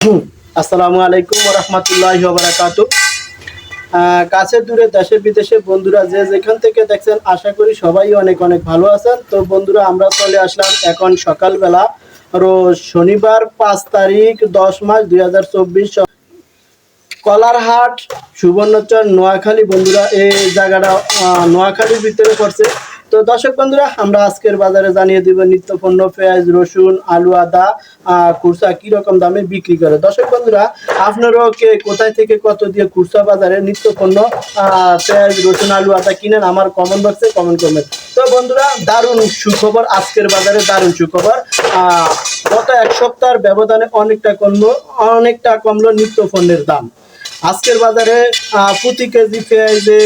আসসালামু আলাইকুম রহমতুল্লাহ বারাকাত কাছে দূরে দেশে বিদেশে বন্ধুরা যে যেখান থেকে দেখছেন, আশা করি সবাই অনেক অনেক ভালো আছেন। তো বন্ধুরা, আমরা চলে আসলাম এখন সকালবেলা, রোজ শনিবার পাঁচ তারিখ দশ মাস দুই হাজার চব্বিশ কলারহাট, সুবর্ণচর, নোয়াখালী। বন্ধুরা, এই জায়গাটা নোয়াখালীর ভিতরে পড়ছে। তো দর্শক বন্ধুরা, আমরা আজকের বাজারে জানিয়ে দিব নিত্য পণ্য পেঁয়াজ, রসুন, আলু, আদা খুরসা কি রকম দামে বিক্রি করে। দর্শক বন্ধুরা, আপনারাও কে কোথায় থেকে কত দিয়ে খুরসা বাজারে নিত্য পণ্য পেঁয়াজ, রসুন, আলু, আদা কিনেন আমার কমেন্ট বক্সে কমেন্ট করবেন। তো বন্ধুরা, দারুণ সুখবর, আজকের বাজারে দারুণ সুখবর। গত এক সপ্তাহের ব্যবধানে অনেকটা কমলো অনেকটা কমলো নিত্য পণ্যের দাম। আজকের বাজারে প্রতি কেজি পেঁয়াজে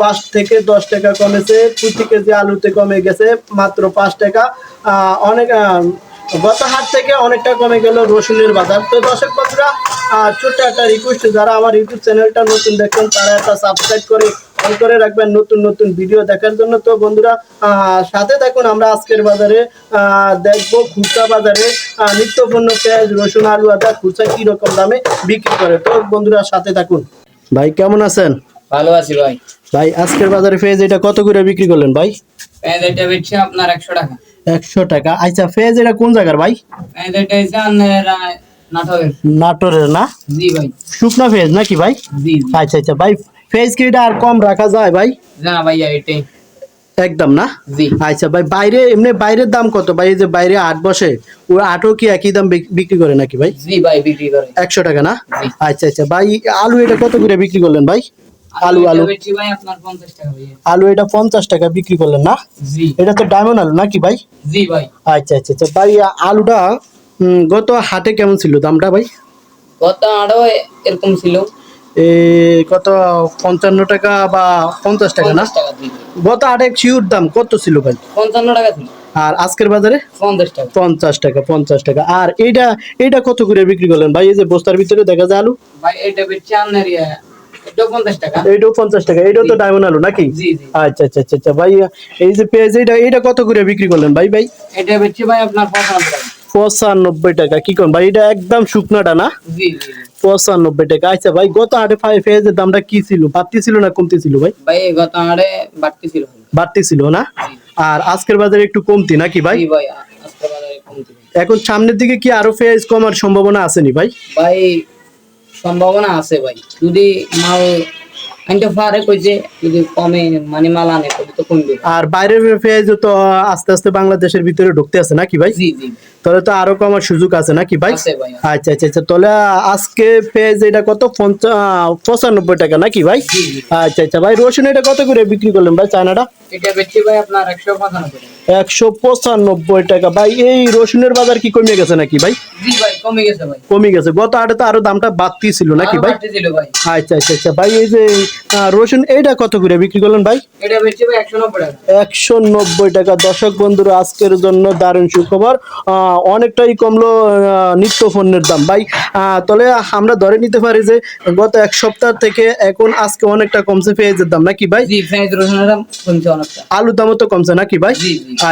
পাঁচ থেকে দশ টাকা কমেছে, প্রতি কেজি আলুতে কমে গেছে মাত্র পাঁচ টাকা। অনেক গত হাট থেকে অনেকটা কমে গেল রসুনের বাজার। তো দর্শক বন্ধুরা ছোট্ট একটা রিকোয়েস্ট যারা আমার ইউটিউব চ্যানেলটা নতুন দেখছেন, তারা একটা সাবস্ক্রাইব করে অন করে রাখবেন নতুন নতুন ভিডিও দেখার জন্য। তো বন্ধুরা সাথে থাকুন আমরা আজকের বাজারে দেখব খুচরা বাজারে আহ, নিত্য পণ্য পেঁয়াজ রসুন আলু আদা খুচরা কি রকম দামে বিক্রি করে। তো বন্ধুরা সাথে থাকুন। ভাই কেমন আছেন? ভালো আছি ভাই। ভাই আজকের বাজারে পেঁয়াজ এটা কত করে বিক্রি করলেন ভাই? পেঁয়াজ এটা বেচছে আপনার একশো টাকা। একশো টাকা। আচ্ছা পেঁয়াজ এটা কোন জায়গার ভাই? পেঁয়াজ এটা নাটোরের। নাটোরের না? জি ভাই। শুকনা পেঁয়াজ নাকি ভাই? আচ্ছা আচ্ছা ভাই পেঁয়াজ কি এটা আর কম রাখা যায় ভাই? না ভাইয়া এটাই। একদম না? জি। আচ্ছা ভাই বাইরে এমনি বাইরের দাম কত? ভাই এই যে বাইরে আট বসে ও আটও কি একই দাম বিক- বিক্রি করে নাকি ভাই? জি ভাই বিক্রি করে। একশো টাকা না। আচ্ছা আচ্ছা ভাই আলু এটা কত করে বিক্রি করলেন ভাই? আলু আলু আলু। এটা পঞ্চাশ টাকা বিক্রি করলেন না? জি। এটা তো ডায়মন্ড আলু নাকি ভাই? জি ভাই। আচ্ছা আচ্ছা আচ্ছা ভাই আলুটা গত হাটে কেমন ছিল দামটা ভাই? গত আরও এরকম ছিল। কত পঞ্চান্ন টাকা বা পঞ্চাশ টাকা না? গত হাটে শিউর দাম কত ছিল ভাই? পঞ্চান্ন টাকা ছিল। আর আজকের বাজারে? পঞ্চাশ টাকা। পঞ্চাশ টাকা আর এইটা এইটা কত করে বিক্রি করলেন ভাই? এই যে বস্তার ভিতরে দেখা যায় আলু? ভাই এটা এইটাও পঞ্চাশ টাকা। এইটাও তো ডায়মন্ড আলু নাকি? জি জি। আচ্ছা আচ্ছা আচ্ছা আচ্ছা। ভাই এই যে পেঁয়াজ এইটা এইটা কত করে বিক্রি করলেন ভাই ভাই? এটা বেচছে ভাই আপনার পঁচানব্বই টাকা। পঁচানব্বই টাকা। কি করেন ভাই এটা একদম শুকনাটা না। পঁচানব্বই টাকা। আচ্ছা ভাই গত হাটে পেঁয়াজের দামটা কি ছিল? বাড়তি ছিল না কমতি ছিল ভাই? ভাই গত আড়ে বাড়তি ছিল। বাড়তি ছিল না? আর আজকের বাজারে একটু কমতি নাকি ভাই? ভাই আজকে বাজারে কমতি। এখন সামনের দিকে কি আরও পেঁয়াজ কমার সম্ভাবনা আসেনি ভাই? ভাই সম্ভাবনা আছে ভাই। যদি মাল আনতে পারে কইছে যদি কমে মানে মাল আনে আর বাইরের পেঁয়াজ তো আস্তে আস্তে বাংলাদেশের ভিতরে ঢুকতে আছে নাকি ভাই? তাহলে তো আরও কমার সুযোগ আছে নাকি ভাই? আচ্ছা আচ্ছা আচ্ছা। তাহলে আজকে পেঁয়াজ এটা কত? পঁচানব্বই টাকা নাকি ভাই? আচ্ছা আচ্ছা। ভাই রসুন এটা কত করে বিক্রি করলেন ভাই চায়নাটা? একশো পঁচানব্বই টাকা। ভাই এই রসুনের বাজার কি কমে গেছে নাকি ভাই? ভাই কমে গেছে ভাই। কমে গেছে। গত হাটে তো আরও দামটা বাড়তি ছিল নাকি ভাই? আচ্ছা আচ্ছা আচ্ছা। ভাই এই যে রসুন এইটা কত করে বিক্রি করলেন ভাই? এটা বেচছি ভাই একশো নব্বই একশো নব্বই টাকা। দর্শক বন্ধুরা আজকের জন্য দারুণ সুখবর। অনেকটাই কমলো নিত্য পণ্যের দাম। ভাই তাহলে আমরা ধরে নিতে পারি যে গত এক সপ্তাহ থেকে এখন আজকে অনেকটা কমছে পেঁয়াজের দাম। নাকি ভাই? আলুর দামও তো কমছে নাকি ভাই?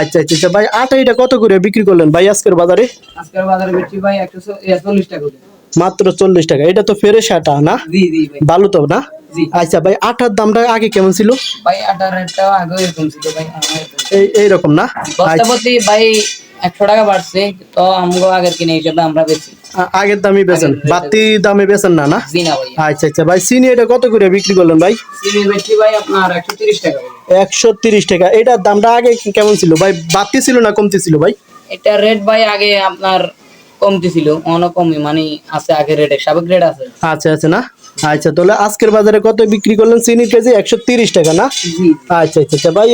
আচ্ছা আচ্ছা আচ্ছা। ভাই আটা এটা কত করে বিক্রি করলেন? ভাই আজকের বাজারে? আজকের বাজারে বেচছি ভাই একশো চল্লিশ টাকা করে। মাত্র চল্লিশ টাকা। এটা তো ফেরেশ আটা না? ভালো তো না? আচ্ছা ভাই আটার দামটা আগে কেমন ছিল? ভাই আটার রেটটাও আগে এরকম ছিল ভাই। এই এইরকম না? বস্তা ভাই একশো টাকা বাড়ছে তো আমগো আগের কিনে হিসেবে আমরা বেচি। আগের দামই বেচেন। আগের বাড়তি দামে বেচেন না না? আচ্ছা আচ্ছা ভাই চিনি এটা কত করে বিক্রি করলেন ভাই? চিনি ভাই আপনার একশো তিরিশ টাকা একশো তিরিশ টাকা। এটার দামটা আগে কেমন ছিল? ভাই বাড়তি ছিল না কমতি ছিল ভাই? এটা রেট ভাই আগে আপনার কমতি ছিল অনেক কমই মানে আছে আগে রেটে সাবেক রেট আছে। আচ্ছা আচ্ছা না? আচ্ছা তাহলে আজকের বাজারে কত বিক্রি করলেন? চিনির কেজি একশো তিরিশ টাকা না? আচ্ছা আচ্ছা আচ্ছা ভাই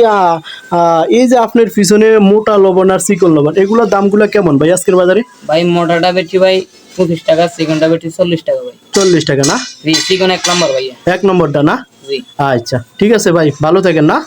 এই যে আপনার পিছনে মোটা লবণ আর চিকন লবণ এগুলোর দামগুলো কেমন ভাই আজকের বাজারে? ভাই মোটাটা বেচছি ভাই পঁচিশ টাকা চিকনটা বেচছি চল্লিশ টাকা ভাই। চল্লিশ টাকা না? চিকন এক নম্বর ভাইয়া। এক নম্বরটা না? জি। আচ্ছা ঠিক আছে ভাই ভালো থাকেন না?